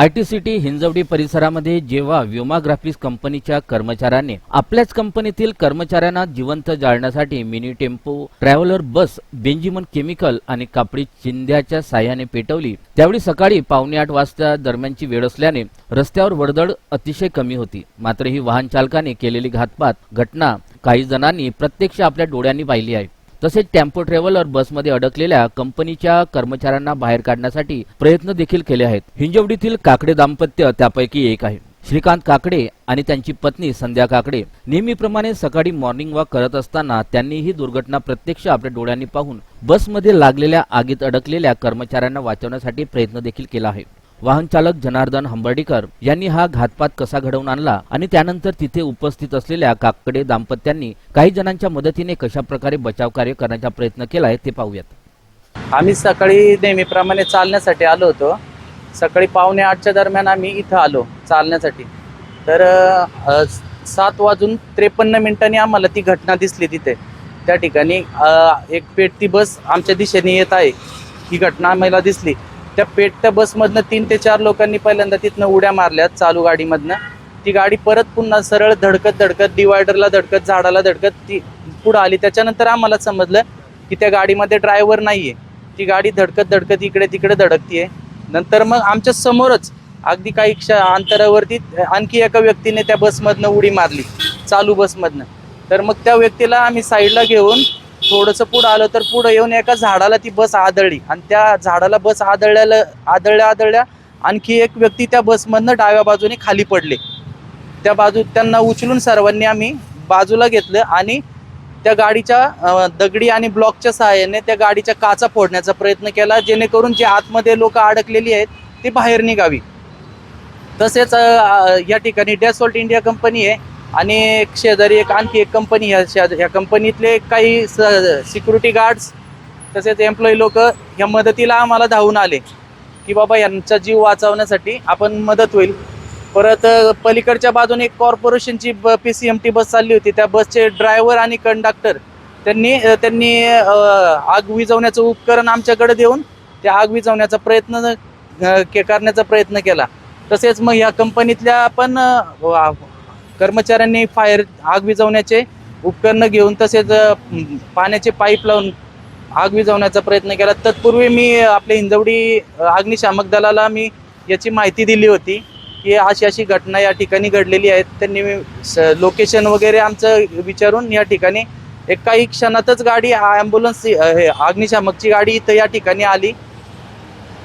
I T city Hinjawadi परिसरामध्ये जेव्हा व्योमाग्राफिक्स कंपनीच्या कर्मचाऱ्यांनी आपल्याच कंपनीतील कर्मचाऱ्यांना जिवंत जाळण्यासाठी मिनी टेम्पो ट्रॅव्हलर बस बेंजिमन केमिकल आणि कापडी चिंध्याच्या साह्याने पेटवली त्यावेळी सकाळी पावणे आठ वाजता दरम्यानची वेळ असल्याने रस्त्यावर वर्दळ अतिशय कमी होती. मात्र ही वाहन चालकाने केलेली घातपात घटना काही जणांनी प्रत्यक्ष आपल्या डोळ्यांनी पाहिली आहे. तसेच टेम्पो ट्रॅव्हलर बसमध्ये अडकलेल्या कंपनीच्या कर्मचाऱ्यांना बाहेर काढण्यासाठी प्रयत्न देखील केले आहेत. हिंजवडीतील काकडे दाम्पत्य त्यापैकी एक आहे. श्रीकांत काकडे आणि त्यांची पत्नी संध्या काकडे नेहमीप्रमाणे सकाळी मॉर्निंग वॉक करत असताना त्यांनी ही दुर्घटना प्रत्यक्ष आपल्या डोळ्यांनी पाहून बसमध्ये लागलेल्या आगीत अडकलेल्या कर्मचाऱ्यांना वाचवण्यासाठी प्रयत्न देखील केला आहे. वाहन चालक जनार्दन हंबर्डीकर यांनी हा घातपात कसा घडवून आणला आणि त्यानंतर तिथे उपस्थित असलेल्या काकडे दाम्पत्यांनी काही जणांच्या मदतीने कशा प्रकारे बचाव कार्य करण्याचा प्रयत्न केलाय ते पाहूयात. आम्ही सकाळी नेहमीप्रमाणे चालण्यासाठी आलो होतो. सकाळी पावणे आठच्या दरम्यान आम्ही इथं आलो चालण्यासाठी. तर सात वाजून त्रेपन्न मिनिटांनी आम्हाला ती घटना दिसली तिथे. त्या ठिकाणी एक पेटती बस आमच्या दिशेने येत आहे. ही घटना आम्हाला दिसली. त्या पेटत्या बसमधनं तीन ते चार लोकांनी पहिल्यांदा तिथनं उड्या मारल्यात चालू गाडीमधनं. ती गाडी परत पुन्हा सरळ धडकत धडकत डिवायडरला धडकत झाडाला धडकत ती पुढं आली. त्याच्यानंतर आम्हाला समजलं की त्या गाडीमध्ये ड्रायव्हर आहे ती गाडी धडकत धडकत इकडे तिकडे धडकतीये. नंतर मग आमच्या समोरच अगदी काही क्ष अंतरावरती आणखी एका व्यक्तीने त्या बसमधनं उडी मारली चालू बसमधनं. तर मग त्या व्यक्तीला आम्ही साईडला घेऊन थोडंसं पुढं आलं तर पुढं येऊन एका झाडाला ती बस आदळली. आणि त्या झाडाला बस आदळल्याला आदळल्या आदळल्या आणखी एक व्यक्ती त्या बसमधनं डाव्या बाजूने खाली पडले. त्या बाजू त्यांना उचलून सर्वांनी आम्ही बाजूला घेतलं आणि त्या गाडीच्या दगडी आणि ब्लॉकच्या सहाय्याने त्या गाडीच्या काचा फोडण्याचा प्रयत्न केला जेणेकरून जे आतमध्ये लोक अडकलेली आहेत ती बाहेर निघावी. तसेच या ठिकाणी डॅसॉल्ट इंडिया कंपनी आहे आणि एक शेजारी एक आणखी एक कंपनी ह्या शेज- ह्या कंपनीतले काही सिक्युरिटी गार्ड्स तसेच एम्प्लॉई लोक ह्या मदतीला आम्हाला धावून आले. की बाबा यांचा जीव वाचवण्यासाठी आपण मदत होईल. परत पलीकडच्या बाजूने एक कॉर्पोरेशनची ब P C M T bus चालली होती. त्या बसचे ड्रायव्हर आणि कंडक्टर त्यांनी त्यांनी आग विझवण्याचं उपकरण आमच्याकडे देऊन त्या आग विझवण्याचा प्रयत्न के करण्याचा प्रयत्न केला. तसेच मग या कंपनीतल्या पण कर्मचाऱ्यांनी फायर आग विझवण्याचे उपकरणं घेऊन तसेच पाण्याचे पाईप लावून आग विझवण्याचा प्रयत्न केला. तत्पूर्वी मी आपल्या हिंजवडी अग्निशामक दलाला मी याची माहिती दिली होती की अशी अशी घटना या ठिकाणी घडलेली आहे. त्यांनी लोकेशन वगैरे आमचं विचारून या ठिकाणी एक काही क्षणातच गाडी ॲम्ब्युलन्स हे अग्निशामकची गाडी इथं या ठिकाणी आली.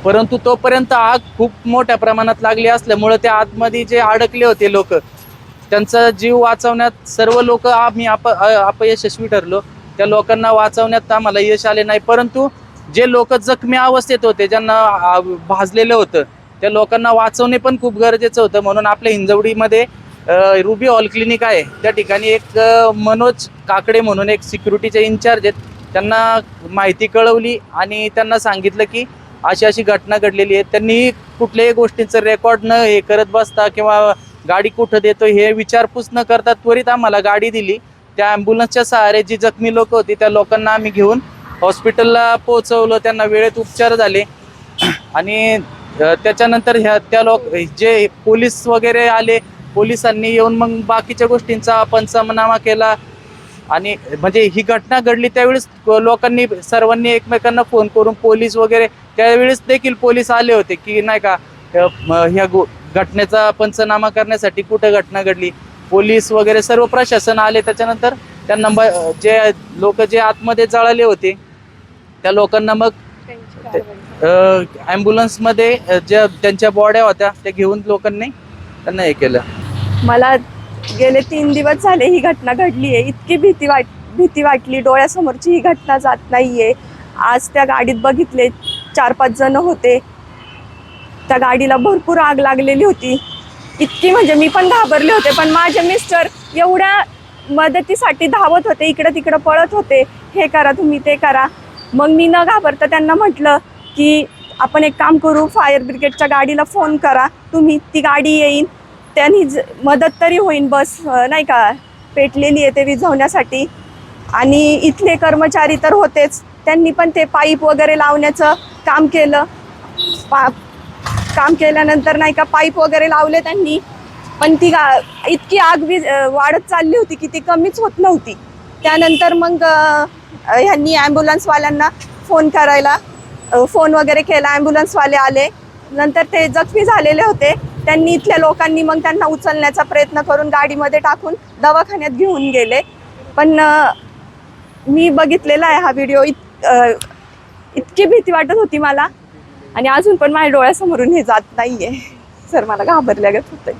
परंतु तोपर्यंत आग खूप मोठ्या प्रमाणात लागली असल्यामुळं त्या आतमध्ये जे अडकले होते लोक त्यांचा जीव वाचवण्यात सर्व लोक आम्ही अप अपयशस्वी ठरलो. त्या लोकांना वाचवण्यात आम्हाला यश आले नाही. परंतु जे लोक जखमी अवस्थेत होते ज्यांना भाजलेलं होतं त्या लोकांना वाचवणे पण खूप गरजेचं होतं. म्हणून आपल्या हिंजवडीमध्ये रुबी हॉल क्लिनिक आहे. त्या ठिकाणी एक मनोज काकडे म्हणून एक सिक्युरिटीचे इन्चार्ज आहेत. त्यांना माहिती कळवली आणि त्यांना सांगितलं की अशी अशी घटना घडलेली आहे. त्यांनी कुठल्याही गोष्टींचं रेकॉर्ड न हे करत बसता किंवा गाडी कुठं देतो हे विचारपूस न करता त्वरित आम्हाला गाडी दिली. त्या ॲम्ब्युलन्सच्या सहारे जी जखमी लोक होती त्या लोकांना आम्ही घेऊन हॉस्पिटलला पोहोचवलं. त्यांना वेळेत उपचार झाले. आणि त्याच्यानंतर ह्या त्या लोक जे पोलीस वगैरे आले पोलिसांनी येऊन मग बाकीच्या गोष्टींचा पंचनामा केला. आणि म्हणजे ही घटना घडली त्यावेळेस लोकांनी सर्वांनी एकमेकांना फोन करून पोलीस वगैरे त्यावेळेस देखील पोलीस आले होते की नाही का ह्या गो घटनेचा पंचनामा करण्यासाठी कुठं घटना घडली? पोलीस वगैरे सर्व प्रशासन आले त्याच्यानंतर त्या नंबर जे लोक जे आतमध्ये जळाले होते त्या लोकांना मग ॲम्ब्युलन्समध्ये ज्या त्यांच्या बॉड्या होत्या त्या घेऊन लोकांनी त्यांना हे केलं. मला गेले तीन दिवस झाले ही घटना घडली आहे. इतकी भीती वाट भीती वाटली. डोळ्यासमोरची ही घटना जात नाहीये. आज त्या गाडीत बघितले चार पाच जण होते. त्या गाडीला भरपूर आग लागलेली होती. इतकी म्हणजे मी पण घाबरले होते पण माझे मिस्टर एवढ्या मदतीसाठी धावत होते इकडं तिकडं पळत होते. हे करा तुम्ही ते करा. मग मी न घाबरता त्यांना म्हटलं की आपण एक काम करू फायर ब्रिगेडच्या गाडीला फोन करा. तुम्ही ती गाडी येईन. त्यांनी ज- मदत तरी होईन बस नाही का? पेटलेली आहे ते विझवण्यासाठी. आणि इथले कर्मचारी तर होतेच. त्यांनी पण ते पाईप वगैरे लावण्याचं काम केलं. पा काम केल्यानंतर नाही का पाईप वगैरे लावले त्यांनी. पण ती गा इतकी आग वीज वाढत चालली होती की ती कमीच होत नव्हती. त्यानंतर मग ह्यांनी ॲम्ब्युलन्सवाल्यांना फोन करायला फोन वगैरे केला. ॲम्ब्युलन्सवाले आले. नंतर ते जखमी झालेले होते. त्यांनी इथल्या लोकांनी मग त्यांना उचलण्याचा प्रयत्न करून गाडीमध्ये टाकून दवाखान्यात घेऊन गेले. पण मी बघितलेला आहे हा व्हिडिओ इत इतकी भीती वाटत होती मला. आणि अजून पण माझ्या डोळ्यासमोरून हे जात नाहीये. सर मला घाबरल्यागत होतंय.